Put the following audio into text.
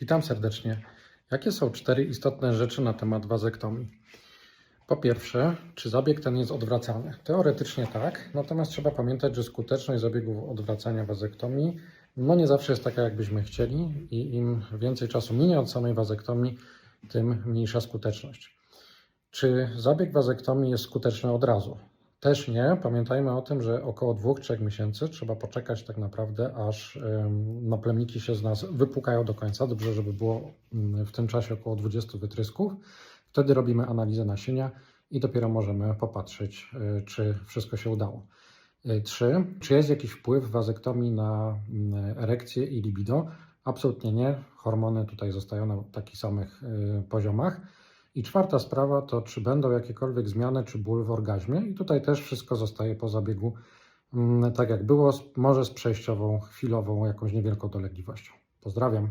Witam serdecznie. Jakie są cztery istotne rzeczy na temat wazektomii? Po pierwsze, czy zabieg ten jest odwracany? Teoretycznie tak, natomiast trzeba pamiętać, że skuteczność zabiegów odwracania wazektomii no nie zawsze jest taka, jakbyśmy chcieli i im więcej czasu minie od samej wazektomii, tym mniejsza skuteczność. Czy zabieg wazektomii jest skuteczny od razu? Też nie. Pamiętajmy o tym, że około 2-3 miesięcy trzeba poczekać tak naprawdę, aż no, plemniki się z nas wypukają do końca. Dobrze, żeby było mm, w tym czasie około 20 wytrysków. Wtedy robimy analizę nasienia i dopiero możemy popatrzeć, y, czy wszystko się udało. Y, Trzy. Czy jest jakiś wpływ wazektomii na mm, erekcję i libido? Absolutnie nie. Hormony tutaj zostają na takich samych y, poziomach. I czwarta sprawa to, czy będą jakiekolwiek zmiany czy ból w orgazmie. I tutaj też wszystko zostaje po zabiegu mm, tak jak było, może z przejściową, chwilową, jakąś niewielką dolegliwością. Pozdrawiam.